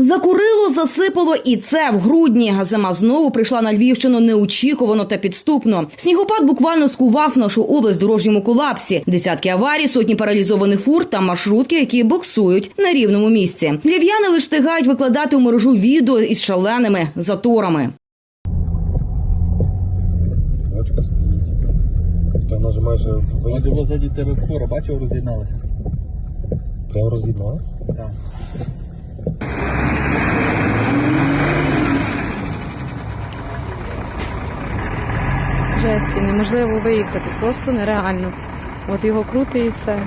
Закурило, засипало і це в грудні. Зима знову прийшла на Львівщину неочікувано та підступно. Снігопад буквально скував нашу область в дорожньому колапсі. Десятки аварій, сотні паралізованих фур та маршрутки, які боксують на рівному місці. Львів'яни лише встигають викладати у мережу відео із шаленими заторами. Ж майже Вона виїхала. ззаді тебе фура, бачив, роз'єдналася. Прямо роз'єдналась. Так. Жесті, неможливо виїхати, просто нереально. От його крути і все.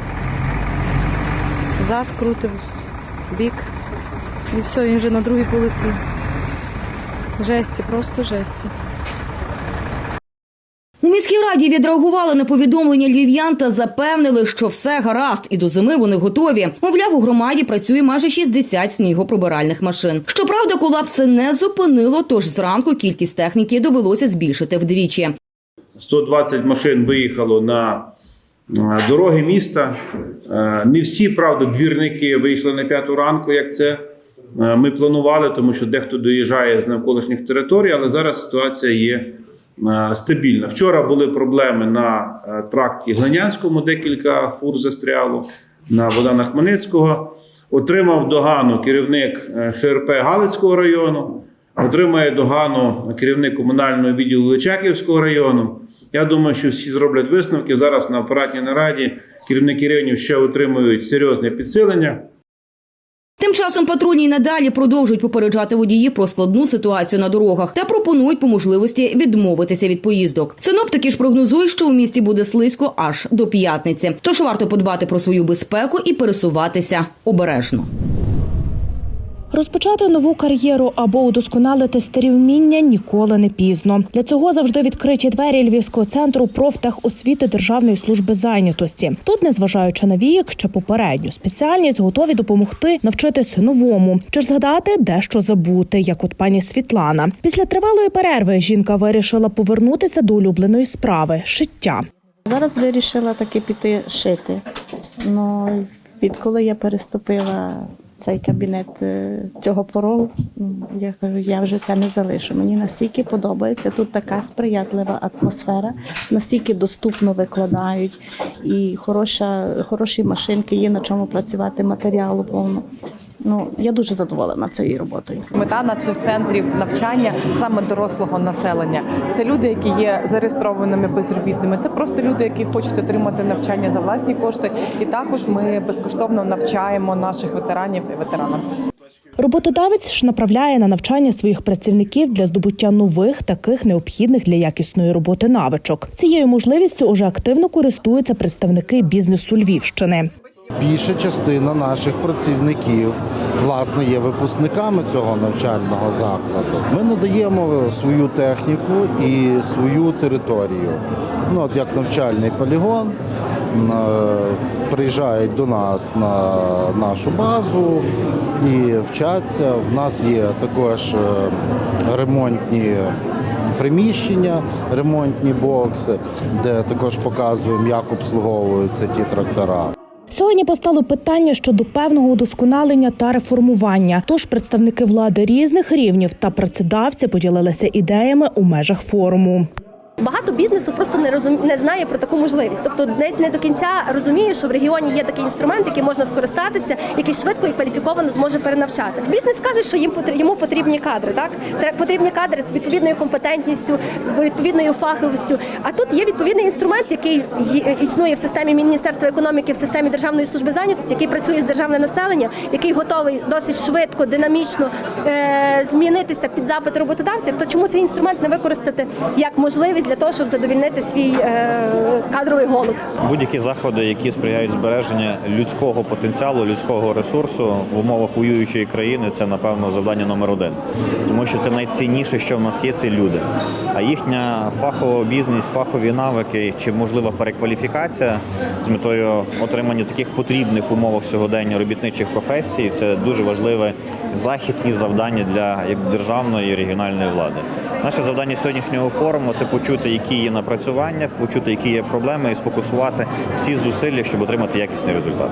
Зад крутив, бік. І все, він вже на другій полосі. Жесті, просто жесті. Міській раді відреагували на повідомлення львів'ян та запевнили, що все гаразд, і до зими вони готові. Мовляв, у громаді працює майже 60 снігоприбиральних машин. Щоправда, колапси не зупинило, тож зранку кількість техніки довелося збільшити вдвічі. 120 машин виїхало на е, дороги міста. Е, Не всі, правда, двірники вийшли на п'яту ранку, як це е, ми планували, тому що дехто доїжджає з навколишніх територій, але зараз ситуація є стабільна. Вчора були проблеми на е, тракті Глинянському, декілька фур застряло, на Богдана Хмельницького. Отримав догану керівник е, ШРП Галицького району. Отримає догану керівник комунального відділу Личаківського району. Я думаю, що всі зроблять висновки. Зараз на апаратній нараді керівники районів ще отримують серйозне підсилення. Тим часом патрульні й надалі продовжують попереджати водії про складну ситуацію на дорогах та пропонують по можливості відмовитися від поїздок. Синоптики ж прогнозують, що у місті буде слизько аж до п'ятниці. Тож варто подбати про свою безпеку і пересуватися обережно. Розпочати нову кар'єру або удосконалити старі вміння ніколи не пізно. Для цього завжди відкриті двері Львівського центру профтехосвіти Державної служби зайнятості. Тут, незважаючи на вік, ще попередню спеціальність готові допомогти навчитись новому чи згадати дещо забути, як от пані Світлана. Після тривалої перерви жінка вирішила повернутися до улюбленої справи шиття. Зараз вирішила таки піти шити. Ну, відколи я переступила цей кабінет е, цього порогу, я кажу, я вже це не залишу. Мені настільки подобається. Тут така сприятлива атмосфера, настільки доступно викладають, і хороша, хороші машинки, є на чому працювати, матеріалу повно. Ну, я дуже задоволена цією роботою. Мета наших центрів навчання саме дорослого населення. Це люди, які є зареєстрованими безробітними. Це просто люди, які хочуть отримати навчання за власні кошти. І також ми безкоштовно навчаємо наших ветеранів і ветеранок. Роботодавець ж направляє на навчання своїх працівників для здобуття нових, таких необхідних для якісної роботи навичок. Цією можливістю уже активно користуються представники бізнесу Львівщини. Більша частина наших працівників власне є випускниками цього навчального закладу. Ми надаємо свою техніку і свою територію. Ну от як навчальний полігон. е, Приїжджають до нас на нашу базу і вчаться. В нас є також е, ремонтні приміщення, ремонтні бокси, де також показуємо, як обслуговуються ті трактора. Сьогодні постало питання щодо певного удосконалення та реформування. Тож представники влади різних рівнів та працедавці поділилися ідеями у межах форуму. Багато бізнесу просто не розум... не знає про таку можливість. Тобто десь не до кінця розуміє, що в регіоні є такий інструмент, який можна скористатися, який швидко і кваліфіковано зможе перенавчати. Бізнес каже, що їм йому потрібні кадри. Так потрібні кадри з відповідною компетентністю, з відповідною фаховістю. А тут є відповідний інструмент, який існує в системі Міністерства економіки, в системі Державної служби зайнятості, який працює з державним населенням, який готовий досить швидко, динамічно е- змінитися під запит роботодавців. То чому цей інструмент не використати як можливість для того, щоб задовільнити свій е- кадровий голод? Будь-які заходи, які сприяють збереженню людського потенціалу, людського ресурсу в умовах воюючої країни, це напевно завдання номер один. Тому що це найцінніше, що в нас є, це люди. А їхня фахова бізнес, фахові навики чи можлива перекваліфікація з метою отримання таких потрібних умовах сьогодення робітничих професій це дуже важливий захід і завдання для як державної і регіональної влади. Наше завдання сьогоднішнього форуму це почути, які є напрацювання, почути, які є проблеми, і сфокусувати всі зусилля, щоб отримати якісний результат.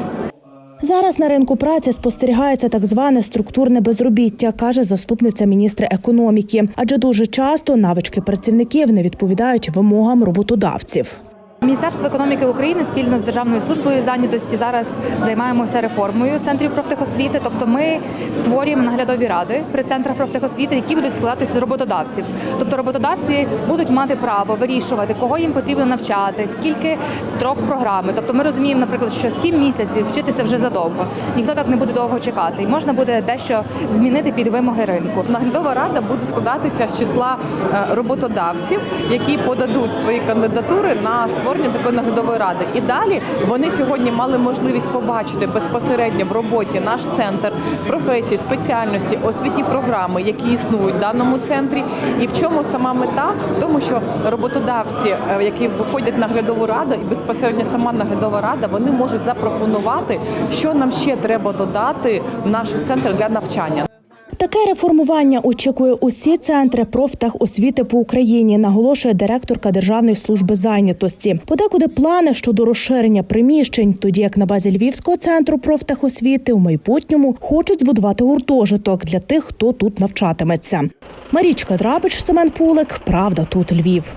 Зараз на ринку праці спостерігається так зване структурне безробіття, каже заступниця міністра економіки. Адже дуже часто навички працівників не відповідають вимогам роботодавців. Міністерство економіки України спільно з Державною службою зайнятості зараз займаємося реформою центрів профтехосвіти. Тобто ми створюємо наглядові ради при центрах профтехосвіти, які будуть складатися з роботодавців. Тобто роботодавці будуть мати право вирішувати, кого їм потрібно навчати, скільки строк програми. Тобто ми розуміємо, наприклад, що сім місяців вчитися вже задовго. Ніхто так не буде довго чекати, і можна буде дещо змінити під вимоги ринку. Наглядова рада буде складатися з числа е, роботодавців, які подадуть свої кандидатури на створення такої наглядової ради. І далі вони сьогодні мали можливість побачити безпосередньо в роботі наш центр професії, спеціальності, освітні програми, які існують в даному центрі. І в чому сама мета? В тому, що роботодавці, е, які виходять на наглядову раду, і безпосередньо сама наглядова рада, вони можуть запропонувати, що нам ще треба додати в наших центрах для навчання. Таке реформування очікує усі центри профтехосвіти по Україні, наголошує директорка Державної служби зайнятості. Подекуди плани щодо розширення приміщень, тоді як на базі Львівського центру профтехосвіти у майбутньому хочуть збудувати гуртожиток для тих, хто тут навчатиметься. Марічка Драбич, Семен Пулик. Правда, тут Львів.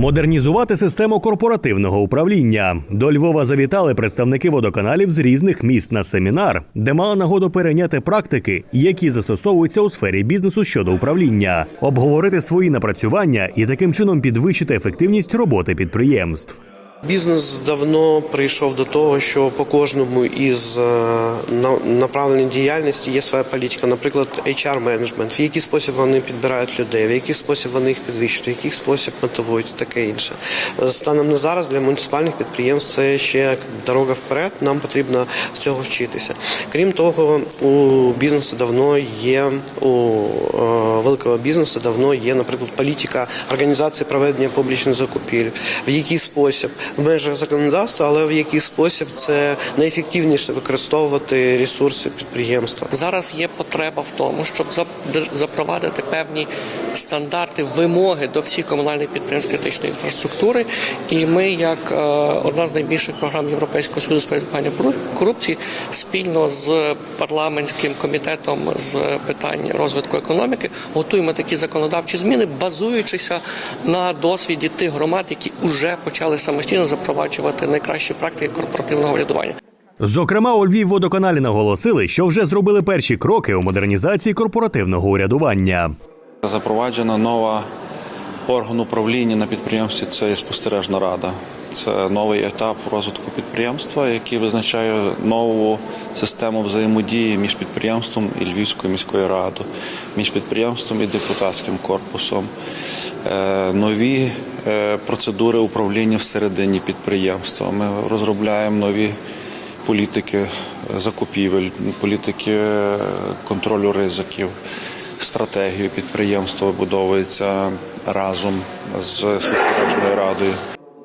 Модернізувати систему корпоративного управління до Львова завітали представники водоканалів з різних міст на семінар, де мали нагоду перейняти практики, які застосовуються у сфері бізнесу щодо управління, обговорити свої напрацювання і таким чином підвищити ефективність роботи підприємств. Бізнес давно прийшов до того, що по кожному із е, направлень діяльності є своя політика. Наприклад, HR-менеджмент, в який спосіб вони підбирають людей, в який спосіб вони їх підвищують, в який спосіб мотивують, таке інше. Е, Станом на зараз для муніципальних підприємств це ще дорога вперед. Нам потрібно з цього вчитися. Крім того, у бізнесу давно є у е, великого бізнесу давно є, наприклад, політика організації проведення публічних закупівель, в який спосіб в межах законодавства, але в який спосіб це найефективніше використовувати ресурси підприємства. Зараз є потреба в тому, щоб зап- запровадити певні стандарти, вимоги до всіх комунальних підприємств критичної інфраструктури. І ми, як е, одна з найбільших програм Європейського союзу з подолання корупції, спільно з парламентським комітетом з питань розвитку економіки, готуємо такі законодавчі зміни, базуючися на досвіді тих громад, які вже почали самостійно запроваджувати найкращі практики корпоративного врядування. Зокрема, у Львівводоканалі наголосили, що вже зробили перші кроки у модернізації корпоративного урядування. Запроваджена нова орган управління на підприємстві це є спостережна рада. Це новий етап розвитку підприємства, який визначає нову систему взаємодії між підприємством і Львівською міською радою, між підприємством і депутатським корпусом, Е, нові процедури управління всередині підприємства. Ми розробляємо нові політики закупівель, політики е, контролю ризиків, стратегію підприємства вибудовується разом з спостережною радою.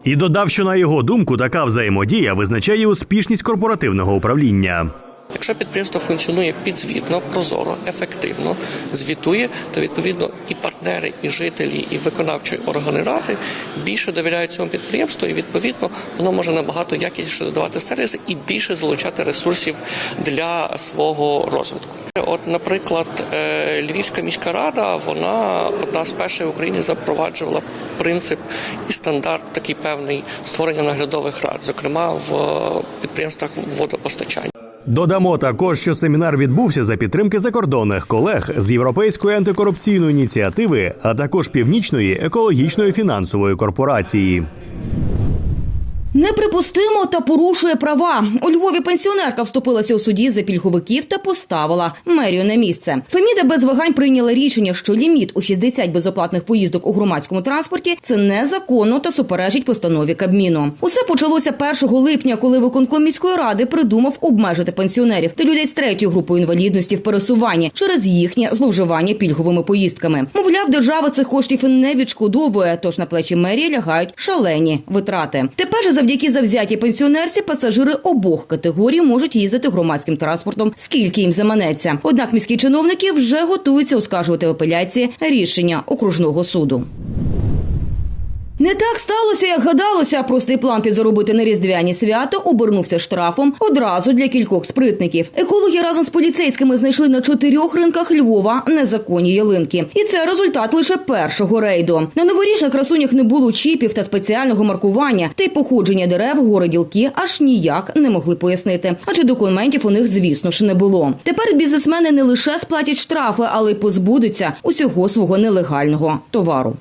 І додав, що на його думку така взаємодія визначає успішність корпоративного управління. Якщо підприємство функціонує підзвітно, прозоро, ефективно, звітує, то відповідно і партнери, і жителі, і виконавчі органи ради більше довіряють цьому підприємству, і відповідно воно може набагато якісніше додавати сервіси і більше залучати ресурсів для свого розвитку. От, наприклад, е, Львівська міська рада, вона одна з перших в Україні запроваджувала принцип і стандарт такий певний створення наглядових рад, зокрема в е, підприємствах водопостачання. Додамо також, що семінар відбувся за підтримки закордонних колег з Європейської антикорупційної ініціативи, а також Північної екологічної фінансової корпорації. Неприпустимо та порушує права. У Львові пенсіонерка вступилася у суді за пільговиків та поставила мерію на місце. Феміда без вагань прийняла рішення, що ліміт у 60 безоплатних поїздок у громадському транспорті це незаконно та суперечить постанові Кабміну. Усе почалося 1 липня, коли виконком міської ради придумав обмежити пенсіонерів та людей з третьою групою інвалідності в пересуванні через їхнє зловживання пільговими поїздками. Мовляв, держава цих коштів не відшкодовує, тож на плечі мерії лягають шалені витрати. Тепер же завдяки завзятій пенсіонерці пасажири обох категорій можуть їздити громадським транспортом, скільки їм заманеться. Однак міські чиновники вже готуються оскаржувати в апеляції рішення окружного суду. Не так сталося, як гадалося. Простий план підзаробити на різдвяні свято обернувся штрафом одразу для кількох спритників. Екологи разом з поліцейськими знайшли на чотирьох ринках Львова незаконні ялинки. І це результат лише першого рейду. На новорічних красунях не було чіпів та спеціального маркування, та й походження дерев городілки аж ніяк не могли пояснити. Адже документів у них, звісно ж, не було. Тепер бізнесмени не лише сплатять штрафи, але й позбудуться усього свого нелегального товару.